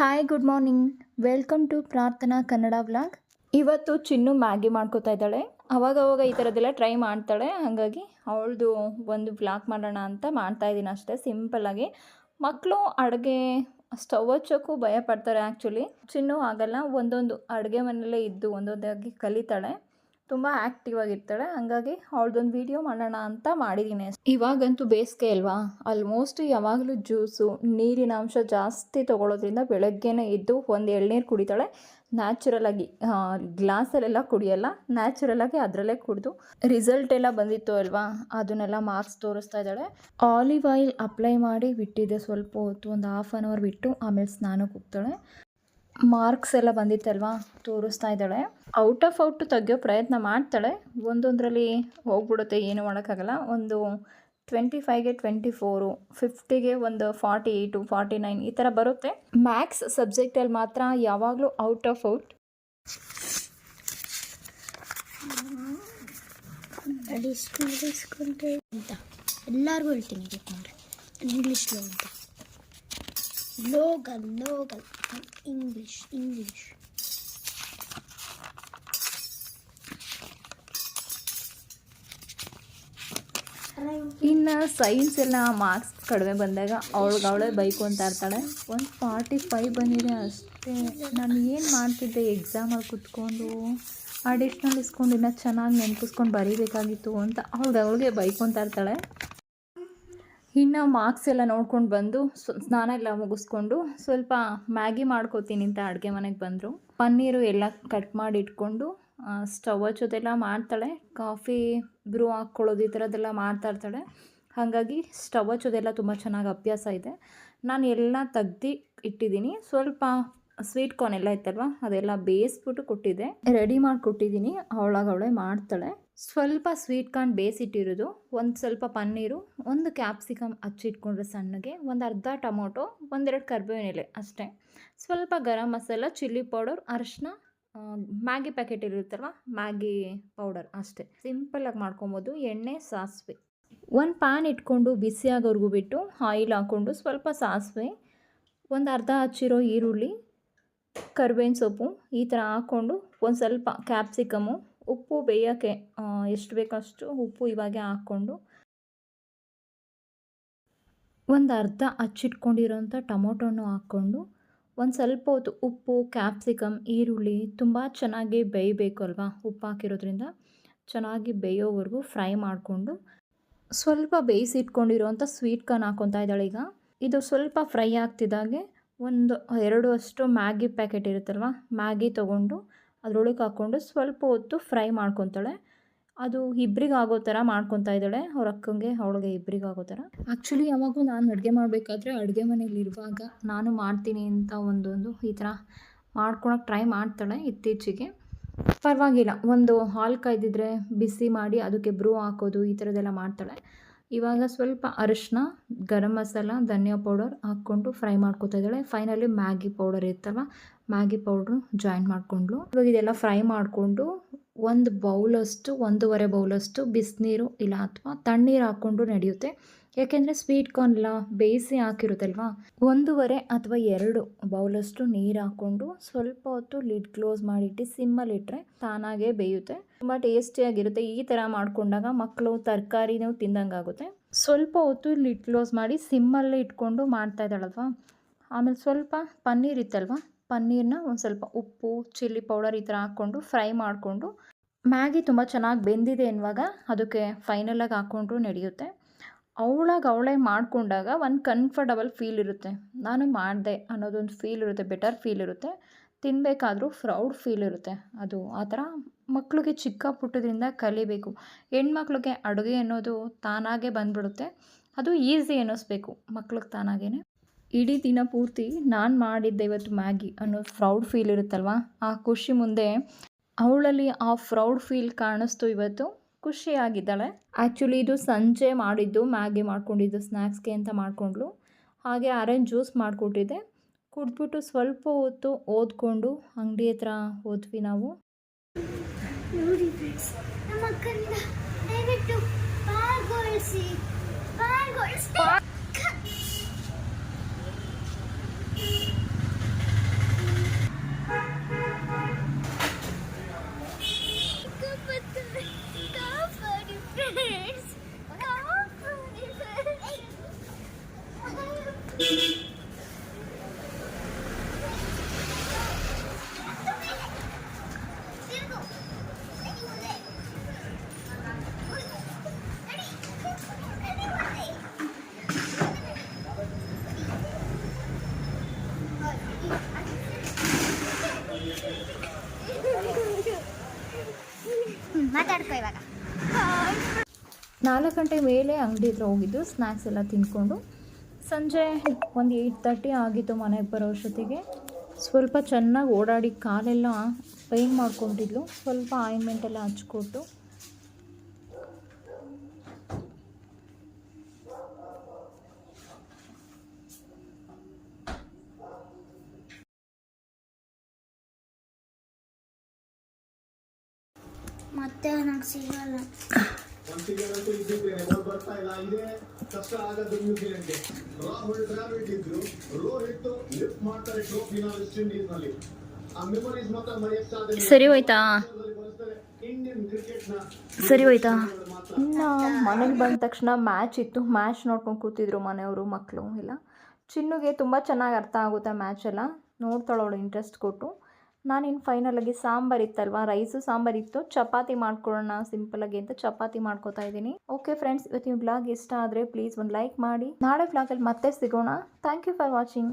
Hi good morning welcome to Prarthana Kannada vlog ಇವತ್ತು ಚಿನ್ನು Maggi ಮಾಡ್ಕೋತಾ ಇದ್ದಾಳೆ. ಅವಾಗ ಅವಾಗ ಈ ಥರದ್ದೆಲ್ಲ ಟ್ರೈ ಮಾಡ್ತಾಳೆ. ಹಾಗಾಗಿ ಅವಳದು ಒಂದು ವ್ಲಾಗ್ ಮಾಡೋಣ ಅಂತ ಮಾಡ್ತಾ ಇದ್ದೀನಿ ಅಷ್ಟೇ ಸಿಂಪಲ್ಲಾಗಿ ಮಕ್ಕಳು ಅಡುಗೆ ಸ್ಟವ್ ಹಚ್ಚೋಕ್ಕೂ ಭಯ ಪಡ್ತಾರೆ ಆ್ಯಕ್ಚುಲಿ ಚಿನ್ನು ಆಗಲ್ಲ ಒಂದೊಂದು ಅಡುಗೆ ಮನೆಯಲ್ಲೇ ಇದ್ದು ಒಂದೊಂದಾಗಿ ಕಲಿತಾಳೆ. ತುಂಬ ಆ್ಯಕ್ಟಿವ್ ಆಗಿರ್ತಾಳೆ. ಹಾಗಾಗಿ ಅವಳದೊಂದು ವಿಡಿಯೋ ಮಾಡೋಣ ಅಂತ ಮಾಡಿದ್ದೀನಿ ಇವಾಗಂತೂ ಬೇಸಿಗೆ ಅಲ್ವಾ? ಆಲ್ಮೋಸ್ಟ್ ಯಾವಾಗಲೂ ಜ್ಯೂಸು ನೀರಿನ ಅಂಶ ಜಾಸ್ತಿ ತೊಗೊಳೋದ್ರಿಂದ ಬೆಳಗ್ಗೆನೇ ಎದ್ದು ಒಂದು ಎಳ್ನೀರು ಕುಡಿತಾಳೆ. ನ್ಯಾಚುರಲ್ ಆಗಿ ಗ್ಲಾಸಲ್ಲೆಲ್ಲ ಕುಡಿಯಲ್ಲ. ನ್ಯಾಚುರಲ್ ಆಗಿ ಅದರಲ್ಲೇ ಕುಡಿದು ರಿಸಲ್ಟ್ ಎಲ್ಲ ಬಂದಿತ್ತು ಅಲ್ವಾ? ಅದನ್ನೆಲ್ಲ ಮಾರ್ಕ್ಸ್ ತೋರಿಸ್ತಾ ಇದ್ದಾಳೆ. ಆಲಿವ್ ಆಯಿಲ್ ಅಪ್ಲೈ ಮಾಡಿ ಬಿಟ್ಟಿದ್ದೆ. ಸ್ವಲ್ಪ ಹೊತ್ತು, ಒಂದು ಹಾಫ್ ಆನ್ ಅವರ್ ಬಿಟ್ಟು ಆಮೇಲೆ ಸ್ನಾನಕ್ಕೆ ಹೋಗ್ತಾಳೆ. ಮಾರ್ಕ್ಸ್ ಎಲ್ಲ ಬಂದಿತ್ತಲ್ವಾ? ತೋರಿಸ್ತಾ ಇದ್ದಾಳೆ. ಔಟ್ ಆಫ್ ಔಟ್ ತೆಗಿಯೋ ಪ್ರಯತ್ನ ಮಾಡ್ತಾಳೆ. ಒಂದೊಂದರಲ್ಲಿ ಹೋಗ್ಬಿಡುತ್ತೆ, ಏನು ಮಾಡೋಕ್ಕಾಗಲ್ಲ. ಒಂದು ಟ್ವೆಂಟಿ ಫೈವ್ಗೆ ಟ್ವೆಂಟಿ ಫೋರು ಫಿಫ್ಟಿಗೆ ಒಂದು ಫಾರ್ಟಿ ಏಯ್ಟು ಫಾರ್ಟಿ ನೈನ್ ಈ ಥರ ಬರುತ್ತೆ. ಮ್ಯಾಥ್ಸ್ ಸಬ್ಜೆಕ್ಟಲ್ಲಿ ಮಾತ್ರ ಯಾವಾಗಲೂ ಔಟ್ ಆಫ್ ಔಟ್. ಅಂತ. ಎಲ್ಲರಿಗೂ ಹೇಳ್ತೀನಿ ಇಂಗ್ಲೀಷ್ ಅಂತ. ಲೋಗಲ್ ಲೋಗಲ್ ಇಂಗ್ಲೀಷ್ English. ಇನ್ನು ಸೈನ್ಸ್ ಎಲ್ಲ ಮಾರ್ಕ್ಸ್ ಕಡಿಮೆ ಬಂದಾಗ ಅವಳಿಗೆ ಅವಳೇ ಬೈಕು ಅಂತ ಇರ್ತಾಳೆ ಒಂದು ಫಾರ್ಟಿ ಫೈವ್ ಬಂದಿದೆ ಅಷ್ಟೇ. ನಾನು ಏನು ಮಾಡ್ತಿದ್ದೆ? ಎಕ್ಸಾಮಲ್ಲಿ ಕುತ್ಕೊಂಡು ಅಡಿಷ್ನಲ್ ಇಸ್ಕೊಂಡು ಇನ್ನೂ ಚೆನ್ನಾಗಿ ನೆನಪಿಸ್ಕೊಂಡು ಬರೀಬೇಕಾಗಿತ್ತು ಅಂತ ಅವಳಿಗೆ ಅವಳಿಗೆ ಬೈಕು ಅಂತ ಇರ್ತಾಳೆ ಇನ್ನು ಮಾರ್ಕ್ಸ್ ಎಲ್ಲ ನೋಡ್ಕೊಂಡು ಬಂದು ಸ್ನಾನ ಎಲ್ಲ ಮುಗಿಸ್ಕೊಂಡು ಸ್ವಲ್ಪ ಮ್ಯಾಗಿ ಮಾಡ್ಕೋತೀನಿ ಅಂತ ಅಡುಗೆ ಮನೆಗೆ ಬಂದರು. ಪನ್ನೀರು ಎಲ್ಲ ಕಟ್ ಮಾಡಿ ಇಟ್ಕೊಂಡು ಸ್ಟವ್ ಹಚ್ಚೋದೆಲ್ಲ ಮಾಡ್ತಾಳೆ. ಕಾಫಿ ಬ್ರೂ ಹಾಕ್ಕೊಳ್ಳೋದು ಈ ಥರದ್ದೆಲ್ಲ ಮಾಡ್ತಾ ಇರ್ತಾಳೆ. ಹಾಗಾಗಿ ಸ್ಟವ್ ಹಚ್ಚೋದೆಲ್ಲ ತುಂಬ ಚೆನ್ನಾಗಿ ಅಭ್ಯಾಸ ಇದೆ. ನಾನು ಎಲ್ಲ ತೆಗ್ದು ಇಟ್ಟಿದ್ದೀನಿ. ಸ್ವಲ್ಪ ಸ್ವೀಟ್ ಕಾರ್ನ್ ಎಲ್ಲ ಇತ್ತಲ್ವ, ಅದೆಲ್ಲ ಬೇಯಿಸ್ಬಿಟ್ಟು ಕೊಟ್ಟಿದ್ದೆ. ರೆಡಿ ಮಾಡಿ ಕೊಟ್ಟಿದ್ದೀನಿ ಅವಳಾಗ ಅವಳೇ ಮಾಡ್ತಾಳೆ. ಸ್ವಲ್ಪ ಸ್ವೀಟ್ ಕಾರ್ನ್ ಬೇಯಿಸಿಟ್ಟಿರೋದು ಒಂದು ಸ್ವಲ್ಪ ಪನ್ನೀರು, ಒಂದು ಕ್ಯಾಪ್ಸಿಕಮ್ ಹಚ್ಚಿಟ್ಕೊಂಡ್ರೆ ಸಣ್ಣಗೆ, ಒಂದು ಅರ್ಧ ಟೊಮೊಟೊ, ಒಂದೆರಡು ಕರ್ಬೇವಿನ ಎಲೆ ಅಷ್ಟೇ. ಸ್ವಲ್ಪ ಗರಂ ಮಸಾಲ ಚಿಲ್ಲಿ ಪೌಡರ್ ಅರಿಶಿನ ಮ್ಯಾಗಿ ಪ್ಯಾಕೆಟ್ ಇರುತ್ತಲ್ವ, ಮ್ಯಾಗಿ ಪೌಡರ್ ಅಷ್ಟೇ. ಸಿಂಪಲಾಗಿ ಮಾಡ್ಕೊಬೋದು, ಎಣ್ಣೆ, ಸಾಸಿವೆ. ಒಂದು ಪ್ಯಾನ್ ಇಟ್ಕೊಂಡು ಬಿಸಿ ಆಗೋರ್ಗು ಬಿಟ್ಟು ಆಯಿಲ್ ಹಾಕ್ಕೊಂಡು ಸ್ವಲ್ಪ ಸಾಸಿವೆ, ಒಂದು ಅರ್ಧ ಹಚ್ಚಿರೋ ಈರುಳ್ಳಿ, ಕರ್ಬೇವಿನ ಸೊಪ್ಪು ಈ ಥರ ಹಾಕ್ಕೊಂಡು ಒಂದು ಸ್ವಲ್ಪ ಕ್ಯಾಪ್ಸಿಕಮು ಉಪ್ಪು ಬೇಯೋಕ್ಕೆ ಎಷ್ಟು ಬೇಕಷ್ಟು ಉಪ್ಪು ಇವಾಗೆ ಹಾಕ್ಕೊಂಡು ಒಂದು ಅರ್ಧ ಹಚ್ಚಿಟ್ಕೊಂಡಿರೋಂಥ ಟೊಮೊಟೊನು ಹಾಕ್ಕೊಂಡು ಒಂದು ಸ್ವಲ್ಪ ಹೊತ್ತು ಉಪ್ಪು, ಕ್ಯಾಪ್ಸಿಕಮ್, ಈರುಳ್ಳಿ ತುಂಬ ಚೆನ್ನಾಗಿ ಬೇಯಬೇಕು ಅಲ್ವಾ ಉಪ್ಪು ಹಾಕಿರೋದ್ರಿಂದ. ಚೆನ್ನಾಗಿ ಬೇಯೋವರೆಗೂ ಫ್ರೈ ಮಾಡಿಕೊಂಡು ಸ್ವಲ್ಪ ಬೇಯಿಸಿಟ್ಕೊಂಡಿರೋಂಥ ಸ್ವೀಟ್ ಕಾರ್ನ್ ಹಾಕ್ಕೊತಾ ಇದ್ದಾಳೆ ಈಗ. ಇದು ಸ್ವಲ್ಪ ಫ್ರೈ ಆಗ್ತಿದ್ದಾಗೆ ಒಂದು ಎರಡು ಅಷ್ಟು ಮ್ಯಾಗಿ ಪ್ಯಾಕೆಟ್ ಇರುತ್ತಲ್ವ, ಮ್ಯಾಗಿ ತೊಗೊಂಡು ಅದರೊಳಗೆ ಹಾಕ್ಕೊಂಡು ಸ್ವಲ್ಪ ಹೊತ್ತು ಫ್ರೈ ಮಾಡ್ಕೊತಾಳೆ. ಅದು ಇಬ್ರಿಗೆ ಆಗೋ ಥರ ಮಾಡ್ಕೊತಾ ಇದ್ದಾಳೆ. ಅವ್ರ ಅಕ್ಕಂಗೆ, ಅವಳಿಗೆ ಇಬ್ರಿಗೆ ಆಗೋ ಥರ ಆ್ಯಕ್ಚುಲಿ ಯಾವಾಗೂ ನಾನು ಅಡುಗೆ ಮಾಡಬೇಕಾದ್ರೆ ಅಡುಗೆ ಮನೇಲಿರುವಾಗ ನಾನು ಮಾಡ್ತೀನಿ ಅಂತ ಒಂದೊಂದು ಈ ಥರ ಮಾಡ್ಕೊಳಕ್ಕೆ ಟ್ರೈ ಮಾಡ್ತಾಳೆ ಇತ್ತೀಚೆಗೆ. ಪರವಾಗಿಲ್ಲ. ಒಂದು ಹಾಲು ಕಾಯ್ದಿದ್ರೆ ಬಿಸಿ ಮಾಡಿ ಅದಕ್ಕೆ ಬ್ರೂ ಹಾಕೋದು ಈ ಥರದ್ದೆಲ್ಲ ಮಾಡ್ತಾಳೆ. ಇವಾಗ ಸ್ವಲ್ಪ ಅರಿಶಿನ ಗರಂ ಮಸಾಲ, ಧನಿಯಾ ಪೌಡರ್ ಹಾಕ್ಕೊಂಡು ಫ್ರೈ ಮಾಡ್ಕೊತಾ ಇದ್ದಾಳೆ. ಫೈನಲಿ ಮ್ಯಾಗಿ ಪೌಡರ್ ಇತ್ತಲ್ಲ ಮ್ಯಾಗಿ ಪೌಡ್ರು ಜಾಯಿನ್ ಮಾಡಿಕೊಂಡ್ಲು ಇವಾಗ ಇದೆಲ್ಲ ಫ್ರೈ ಮಾಡಿಕೊಂಡು ಒಂದು ಬೌಲಷ್ಟು, ಒಂದೂವರೆ ಬೌಲಷ್ಟು ಬಿಸಿನೀರು, ಇಲ್ಲ, ಅಥವಾ ತಣ್ಣೀರು ಹಾಕ್ಕೊಂಡು ನಡೆಯುತ್ತೆ. ಯಾಕೆಂದರೆ ಸ್ವೀಟ್ ಕಾರ್ನ್ ಎಲ್ಲ ಬೇಯಿಸಿ ಹಾಕಿರುತ್ತಲ್ವಾ? ಒಂದೂವರೆ ಅಥವಾ ಎರಡು ಬೌಲಷ್ಟು ನೀರು ಹಾಕ್ಕೊಂಡು ಸ್ವಲ್ಪ ಹೊತ್ತು ಲಿಡ್ ಕ್ಲೋಸ್ ಮಾಡಿಟ್ಟು ಸಿಮ್ಮಲ್ಲಿಟ್ಟರೆ ತಾನಾಗೇ ಬೇಯುತ್ತೆ. ತುಂಬ ಟೇಸ್ಟಿಯಾಗಿರುತ್ತೆ ಈ ಥರ ಮಾಡಿಕೊಂಡಾಗ ಮಕ್ಕಳು ತರಕಾರಿನೂ ತಿಂದಂಗಾಗುತ್ತೆ. ಸ್ವಲ್ಪ ಹೊತ್ತು ಲಿಡ್ ಕ್ಲೋಸ್ ಮಾಡಿ ಸಿಮ್ಮಲ್ಲೇ ಇಟ್ಕೊಂಡು ಮಾಡ್ತಾ ಇದ್ದಾಳಲ್ವಾ? ಆಮೇಲೆ ಸ್ವಲ್ಪ ಪನ್ನೀರ್ ಇತ್ತಲ್ವ? ಪನ್ನೀರನ್ನ ಒಂದು ಸ್ವಲ್ಪ ಉಪ್ಪು, ಚಿಲ್ಲಿ ಪೌಡರ್ ಈ ಥರ ಹಾಕ್ಕೊಂಡು ಫ್ರೈ ಮಾಡಿಕೊಂಡು ಮ್ಯಾಗಿ ತುಂಬ ಚೆನ್ನಾಗಿ ಬೆಂದಿದೆ ಅನ್ನುವಾಗ ಅದಕ್ಕೆ ಫೈನಲಾಗಿ ಹಾಕ್ಕೊಂಡ್ರು ನಡೆಯುತ್ತೆ. ಅವಳಾಗ ಅವಳೇ ಮಾಡಿಕೊಂಡಾಗ ಒಂದು ಕಂಫರ್ಟಬಲ್ ಫೀಲ್ ಇರುತ್ತೆ. ನಾನು ಮಾಡಿದೆ ಅನ್ನೋದೊಂದು ಫೀಲ್ ಇರುತ್ತೆ ಬೆಟರ್ ಫೀಲ್ ಇರುತ್ತೆ. ತಿನ್ನಬೇಕಾದ್ರೂ ಫ್ರೌಡ್ ಫೀಲ್ ಇರುತ್ತೆ. ಅದು ಆ ಥರ ಮಕ್ಕಳಿಗೆ ಚಿಕ್ಕ ಪುಟ್ಟದ್ರಿಂದ ಕಲಿಬೇಕು. ಹೆಣ್ಮಕ್ಳಿಗೆ ಅಡುಗೆ ಅನ್ನೋದು ತಾನಾಗೆ ಬಂದ್ಬಿಡುತ್ತೆ. ಅದು ಈಸಿ ಅನ್ನಿಸ್ಬೇಕು ಮಕ್ಳಿಗೆ ತಾನಾಗೇ ಇಡೀ ದಿನ ಪೂರ್ತಿ ನಾನು ಮಾಡಿದ್ದೆ ಇವತ್ತು ಮ್ಯಾಗಿ ಅನ್ನೋ ಫ್ರೌಡ್ ಫೀಲ್ ಇರುತ್ತಲ್ವ? ಆ ಖುಷಿ ಮುಂದೆ ಅವಳಲ್ಲಿ ಆ ಫ್ರೌಡ್ ಫೀಲ್ ಕಾಣಿಸ್ತು ಇವತ್ತು. ಖುಷಿಯಾಗಿದ್ದಾಳೆ. ಆ್ಯಕ್ಚುಲಿ ಇದು ಸಂಜೆ ಮಾಡಿದ್ದು ಮ್ಯಾಗಿ ಮಾಡ್ಕೊಂಡಿದ್ದು ಸ್ನ್ಯಾಕ್ಸ್ಗೆ ಅಂತ ಮಾಡಿಕೊಂಡ್ಲು ಹಾಗೆ ಆರೆಂಜ್ ಜ್ಯೂಸ್ ಮಾಡಿಕೊಟ್ಟಿದ್ದೆ. ಕುಡಿದ್ಬಿಟ್ಟು ಸ್ವಲ್ಪ ಹೊತ್ತು ಓದ್ಕೊಂಡು ಅಂಗಡಿ ಹತ್ರ ಹೋದ್ವಿ ನಾವು. ನಾಲ್ಕು ಗಂಟೆ ಮೇಲೆ ಅಂಗಡಿ ಹತ್ರ ಹೋಗಿದ್ದು ಸ್ನ್ಯಾಕ್ಸ್ ಎಲ್ಲ ತಿನ್ಕೊಂಡು ಸಂಜೆ ಒಂದು ಏಯ್ಟ್ ತರ್ಟಿ ಆಗಿತ್ತು ಮನೆಗೆ ಬರೋ ಅಷ್ಟೊತ್ತಿಗೆ. ಸ್ವಲ್ಪ ಚೆನ್ನಾಗಿ ಓಡಾಡಿ ಕಾಲೆಲ್ಲ ಪೈನ್ ಮಾಡ್ಕೊಂಡಿದ್ಲು ಸ್ವಲ್ಪ ಆಯಿಂಟ್ಮೆಂಟ್ ಎಲ್ಲ ಹಚ್ಕೊಟ್ಟು. ಮತ್ತೆ ನನಗೆ ಸಿಗಲ್ಲ. ಬರ್ತಾ ಇಲ್ಲ ಇದೇ ಕಷ್ಟ ಆಗದು ನ್ಯೂಜಿಲೆಂಡ್ಗೆ ರಾಹುಲ್ ದ್ರಾವಿಡ್ ಇದ್ರು ರೋಹಿತ್ ಲಿಫ್ಟ್ ಮಾಡ್ತಾರೆ ಟ್ರೋಫಿನ ವೆಸ್ಟ್ ಇಂಡೀಸ್ನಲ್ಲಿ. ಆ ಮೆಮೊರೀಸ್ ಮಾತ್ರ ಮರೆಯಕ್ ಸಾಧ್ಯ ಇಲ್ಲ. ಸರಿ ಹೋಯ್ತಾ? ಇಂಡಿಯನ್ ಕ್ರಿಕೆಟ್ನ ಸರಿ ಹೋಯ್ತಾ? ಇನ್ನು ಮನೆಗೆ ಬಂದ ತಕ್ಷಣ ಮ್ಯಾಚ್ ಇತ್ತು. ಮ್ಯಾಚ್ ನೋಡ್ಕೊಂಡು ಕೂತಿದ್ರು ಮನೆಯವರು ಮಕ್ಕಳು ಎಲ್ಲ ಚಿನ್ನುಗೆ ತುಂಬ ಚೆನ್ನಾಗಿ ಅರ್ಥ ಆಗುತ್ತೆ ಮ್ಯಾಚ್ ಎಲ್ಲ. ನೋಡ್ತಾಳವಳು ಇಂಟ್ರೆಸ್ಟ್ ಕೊಟ್ಟು. ನಾನಿನ್ನು ಫೈನಲಾಗಿ ಸಾಂಬಾರ್ ಇತ್ತಲ್ವ? ರೈಸು ಸಾಂಬಾರ್ ಇತ್ತು. ಚಪಾತಿ ಮಾಡ್ಕೊಳ್ಳೋಣ ಸಿಂಪಲಾಗಿ ಅಂತ ಚಪಾತಿ ಮಾಡ್ಕೋತಾ ಇದ್ದೀನಿ. ಓಕೆ ಫ್ರೆಂಡ್ಸ್ ಇವತ್ತಿನ ಬ್ಲಾಗ್ ಇಷ್ಟ ಆದರೆ ಪ್ಲೀಸ್ ಒಂದು ಲೈಕ್ ಮಾಡಿ. ನಾಳೆ ಬ್ಲಾಗಲ್ಲಿ ಮತ್ತೆ ಸಿಗೋಣ. Thank you for watching